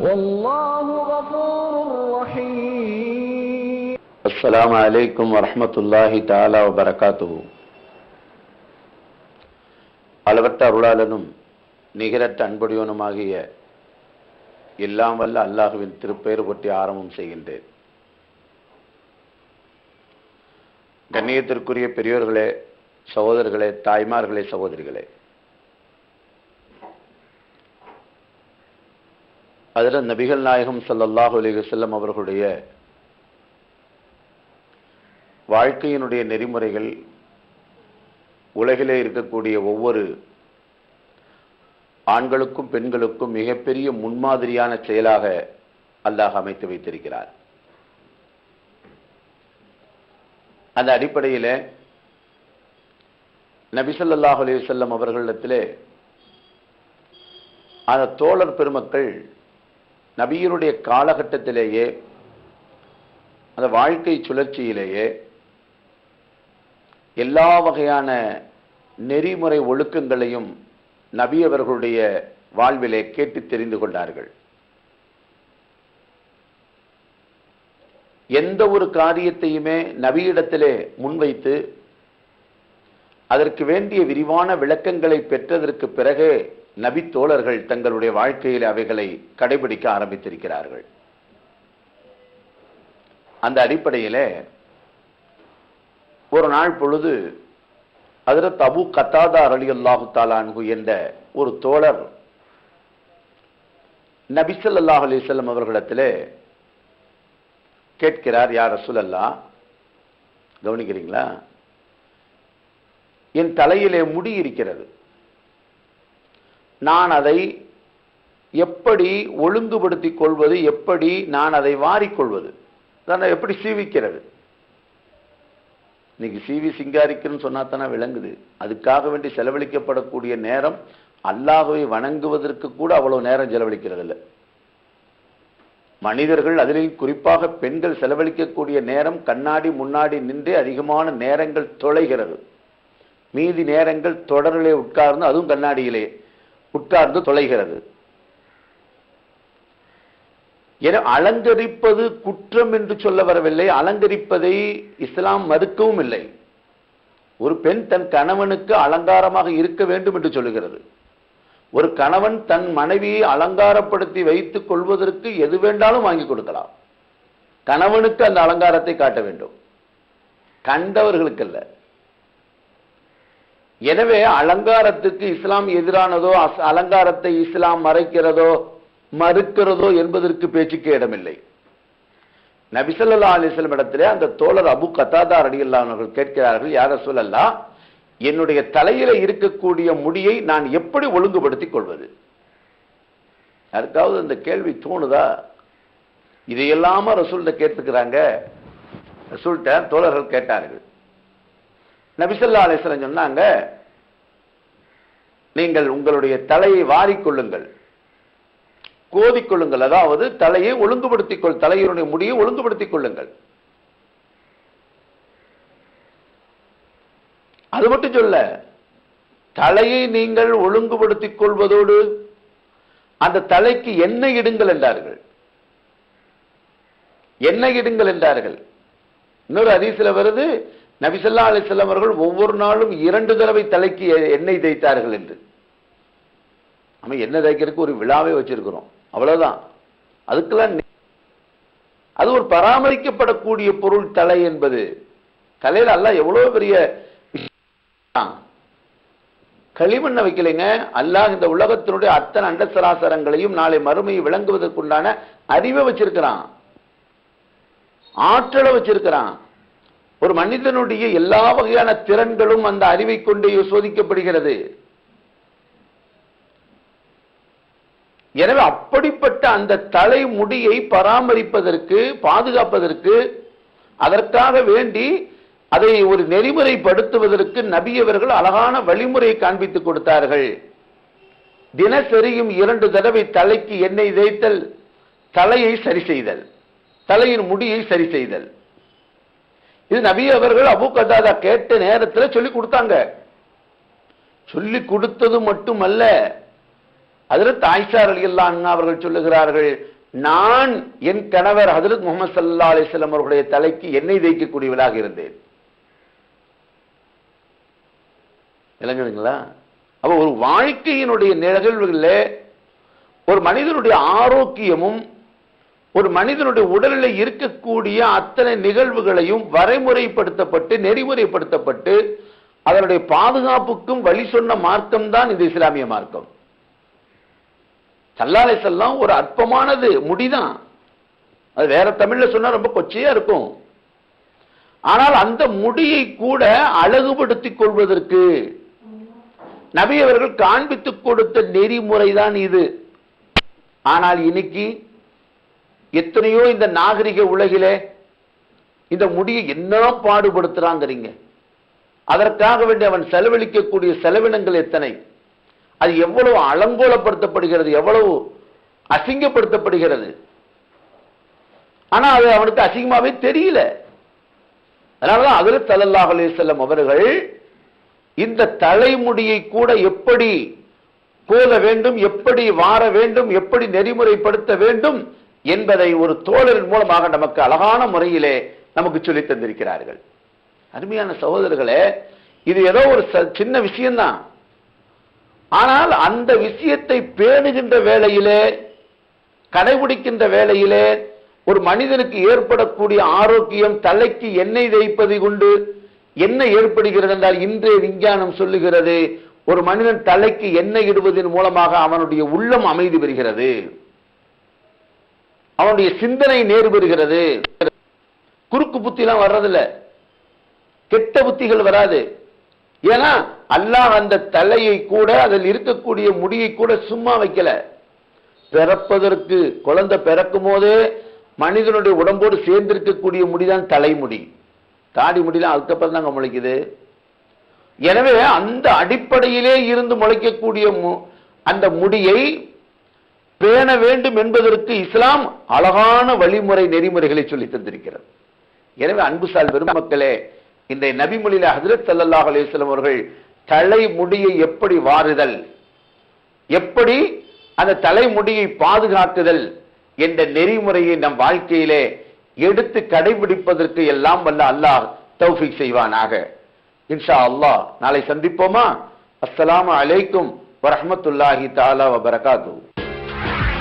والله غفور رحيم السلام عليكم ورحمة الله تعالى وبركاته அளவற்ற அருளாளனும் நிகரற்ற அன்புடையவனுமாகிய எல்லாம் வல்ல அல்லாஹுவின் திருப்பெயர் பற்றி ஆரம்பம் செய்கின்றேன் கண்ணியத்திற்குரிய பெரியோர்களே சகோதரர்களே தாய்மார்களே சகோதரிகளே அதில் நபிகள் நாயகம் சல்லல்லாஹு அலைஹி அவர்களுடைய வாழ்க்கையினுடைய நெறிமுறைகள் உலகிலே இருக்கக்கூடிய ஒவ்வொரு ஆண்களுக்கும் பெண்களுக்கும் மிகப்பெரிய முன்மாதிரியான செயலாக அல்லாஹ் அமைத்து வைத்திருக்கிறார். அந்த அடிப்படையில் நபிசல்லாஹு அலி செல்லம் அவர்களிடத்திலே அந்த தோழர் பெருமக்கள் நபியினுடைய காலகட்டத்திலேயே அந்த வாழ்க்கை சுழற்சியிலேயே எல்லா வகையான நெறிமுறை ஒழுக்கங்களையும் நபி அவர்களுடைய வாழ்விலே கேட்டு தெரிந்து கொண்டார்கள். எந்த ஒரு காரியத்தையுமே நபியிடத்திலே முன்வைத்து அதற்கு வேண்டிய விரிவான விளக்கங்களை பெற்றதற்கு பிறகு நபித்தோழர்கள் தங்களுடைய வாழ்க்கையில் அவைகளை கடைபிடிக்க ஆரம்பித்திருக்கிறார்கள். அந்த அடிப்படையில் ஒரு நாள் பொழுது அதில் தபு கத்தாதா அலி அல்லாஹு தாலான்கு என்ற ஒரு தோழர் நபிசல்லாஹ் அலிசல்லம் அவர்களிடத்திலே கேட்கிறார் யார் ரசூலல்லா கவனிக்கிறீங்களா? என் தலையிலே முடி இருக்கிறது. நான் அதை எப்படி ஒழுங்குபடுத்திக் கொள்வது எப்படி நான் அதை வாரிக்கொள்வது தான் எப்படி சீவிக்கிறது? இன்னைக்கு சீவி சிங்காரிக்கணும்னு சொன்னா தானே விளங்குது. அதுக்காக வேண்டி செலவழிக்கப்படக்கூடிய நேரம் அல்லாஹுவை வணங்குவதற்கு கூட அவ்வளவு நேரம் செலவழிக்கிறது இல்லை மனிதர்கள் அதிலேயும் குறிப்பாக பெண்கள் செலவழிக்கக்கூடிய நேரம் கண்ணாடி முன்னாடி நின்று அதிகமான நேரங்கள் தொலைகிறது. மீதி நேரங்கள் தொடரிலே உட்கார்ந்து அதுவும் கண்ணாடியிலே. உட்கார்ந்து தொலைகிறது. என அலங்கரிப்பது குற்றம் என்று சொல்ல வரவில்லை. அலங்கரிப்பதை இஸ்லாம் மறுக்கவும் இல்லை. ஒரு பெண் தன் கணவனுக்கு அலங்காரமாக இருக்க வேண்டும் என்று சொல்லுகிறது. ஒரு கணவன் தன் மனைவியை அலங்காரப்படுத்தி வைத்துக் கொள்வதற்கு எது வேண்டாலும் வாங்கி கொடுக்கலாம். கணவனுக்கு அந்த அலங்காரத்தை காட்ட வேண்டும். கண்டவர்களுக்கு இல்லை எனவே அலங்காரத்துக்கு இஸ்லாம் எதிரானதோ அஸ்- அலங்காரத்தை இஸ்லாம் மறைக்கிறதோ மறுக்கிறதோ என்பதற்கு பேச்சுக்கே இடமில்லை. நபிசல்லா அலிஸ்லம் இடத்திலே அந்த தோழர் அபு கத்தாதா ரடியல்லா கேட்கிறார்கள் யார சொல்லல்லா என்னுடைய தலையில இருக்கக்கூடிய முடியை நான் எப்படி ஒழுங்குபடுத்திக் கொள்வது? யாருக்காவது அந்த கேள்வி தோணுதா? இதையெல்லாம ரசூல்கிட்ட கேட்டுக்கிறாங்க ரசூல்கிட்ட தோழர்கள் கேட்டார்கள். நபிசல்லா அலிஸ்லம் சொன்னாங்க நீங்கள் உங்களுடைய தலையை வாரிக்கொள்ளுங்கள் கோதிக்கொள்ளுங்கள் அதாவது தலையை ஒழுங்குபடுத்திக் கொள் தலையினுடைய முடியை ஒழுங்குபடுத்திக் கொள்ளுங்கள். அது மட்டும் சொல்ல தலையை நீங்கள் ஒழுங்குபடுத்திக் கொள்வதோடு அந்த தலைக்கு எண்ணெய் இடுங்கள் என்றார்கள். எண்ணெய் இடுங்கள் என்றார்கள். இன்னொரு அதிசல வருது நபிசல்லா அலிஸ்லாம் அவர்கள் ஒவ்வொரு நாளும் இரண்டு தடவை தலைக்கு எண்ணெய் தேய்த்தார்கள் என்று. நம்ம எண்ணெய் தேய்க்கிறதுக்கு ஒரு விழாவே வச்சிருக்கிறோம். அவ்வளவுதான். அதுக்கெல்லாம் அது ஒரு பராமரிக்கப்படக்கூடிய பொருள் தலை என்பது தலையில அல்லாஹ் எவ்வளவு பெரிய விஷயம். களிமண்ணை வைக்கலைங்க. அல்லாஹ் இந்த உலகத்தினுடைய அத்தனை அண்ட சராசரங்களையும் நாளை மறுமையை விளங்குவதற்குண்டான அறிவை வச்சிருக்கிறான். ஆற்றலை வச்சிருக்கிறான். ஒரு மனிதனுடைய எல்லா வகையான திறன்களும் அந்த அறிவை கொண்டே சோதிக்கப்படுகிறது. எனவே அப்படிப்பட்ட அந்த தலைமுடியை பராமரிப்பதற்கு பாதுகாப்பதற்கு அதற்காக வேண்டி அதை ஒரு நெறிமுறைப்படுத்துவதற்கு நபியவர்கள் அழகான வழிமுறையை காண்பித்துக் கொடுத்தார்கள். தினசரியும் இரண்டு தடவை தலைக்கு எண்ணெய் தேய்த்தல் தலையை சரி செய்தல் தலையின் முடியை சரி செய்தல். இது நபி அவர்கள் அபு கதாதா கேட்ட நேரத்தில் சொல்லி கொடுத்தாங்க. சொல்லி கொடுத்தது மட்டுமல்ல ஹஜரத் ஆயிஷா ரலியல்லாஹு அண்ணா அவர்கள் சொல்லுகிறார்கள் நான் என் கணவர் ஹதரத் முகமது சல்லா அலிஸ்லாம் அவர்களுடைய தலைக்கு எண்ணெய் தேய்க்கக்கூடியவளாக இருந்தேன். விளங்குதுங்களா? அப்போ ஒரு வாழ்க்கையினுடைய நிகழ்வுகளில் ஒரு மனிதனுடைய ஆரோக்கியமும் ஒரு மனிதனுடைய உடலில் இருக்கக்கூடிய அத்தனை நிகழ்வுகளையும் வரைமுறைப்படுத்தப்பட்டு நெறிமுறைப்படுத்தப்பட்டு அதனுடைய பாதுகாப்புக்கும் வழி சொன்ன மார்க்கம் தான் இந்த இஸ்லாமிய மார்க்கம். சல்லாலை செல்லாம் ஒரு அற்பமானது முடிதான். அது வேற தமிழ்ல சொன்னா ரொம்ப கொச்சையா இருக்கும். ஆனால் அந்த முடியை கூட அழகுபடுத்திக் கொள்வதற்கு நபி அவர்கள் காண்பித்துக் கொடுத்த நெறிமுறைதான் இது. ஆனால் இன்னைக்கு எத்தனையோ இந்த நாகரிக உலகிலே இந்த முடியை என்ன பாடுபடுத்துறாங்கிறீங்க? அதற்காக வேண்டி அவன் செலவழிக்கக்கூடிய செலவினங்கள் எத்தனை? அது எவ்வளவு அலங்கோலப்படுத்தப்படுகிறது எவ்வளவு அசிங்கப்படுத்தப்படுகிறது? ஆனா அது அவனுக்கு அசிங்கமாவே தெரியல. அதனாலதான் அதில் சல்லல்லாஹு செல்லும் அவர்கள் இந்த தலைமுடியை கூட எப்படி கோல வேண்டும் எப்படி வார வேண்டும் எப்படி நெறிமுறைப்படுத்த வேண்டும் என்பதை ஒரு தோழரின் மூலமாக நமக்கு அழகான முறையிலே நமக்கு சொல்லி தந்திருக்கிறார்கள். அருமையான சகோதரர்களே இது ஏதோ ஒரு ச- சின்ன விஷயம்தான். ஆனால் அந்த விஷயத்தை பேணுகின்ற வேளையிலே கடைபிடிக்கின்ற வேளையிலே ஒரு மனிதனுக்கு ஏற்படக்கூடிய ஆரோக்கியம் தலைக்கு எண்ணெய் தேய்ப்பதை கொண்டு என்ன ஏற்படுகிறது என்றால் இன்றைய விஞ்ஞானம் சொல்லுகிறது ஒரு மனிதன் தலைக்கு எண்ணெய் இடுவதன் மூலமாக அவனுடைய உள்ளம் அமைதி பெறுகிறது. அவனுடைய சிந்தனை நேர் பெறுகிறது குறுக்கு புத்திலாம் வர்றதில்ல. கெட்ட புத்திகள் வராது. ஏன்னா அல்லாஹ் அந்த தலையை கூட அதில் இருக்கக்கூடிய முடியை கூட சும்மா வைக்கல. பிறப்பதற்கு குழந்தை பிறக்கும் போதே மனிதனுடைய உடம்போடு சேர்ந்திருக்கக்கூடிய முடிதான் தலைமுடி. தாடி முடியலாம் அதுக்கப்புறம் தாங்க முளைக்குது. எனவே அந்த அடிப்படையிலே இருந்து முளைக்கக்கூடிய மு- அந்த முடியை பேண வேண்டும் என்பதற்கு இஸ்லாம் அழகான வழிமுறை நெறிமுறைகளை சொல்லி தந்திருக்கிறது. எனவே அன்புசால் பெருமக்களே இந்த நபிமொழியில ஹசரத் ஸல்லல்லாஹு அலிஸ்லாம் அவர்கள் தலைமுடியை எப்படி வாருதல் எப்படி அந்த தலைமுடியை பாதுகாக்குதல் என்ற நெறிமுறையை நம் வாழ்க்கையிலே எடுத்து கடைபிடிப்பதற்கு எல்லாம் வல்ல அல்லாஹ் தௌஃபிக் செய்வானாக. இன்ஷா அல்லாஹ் நாளை சந்திப்போமா? அஸ்லாம் அலைக்கும் வரமத்துல்லாஹி தாலா வபரகாத்து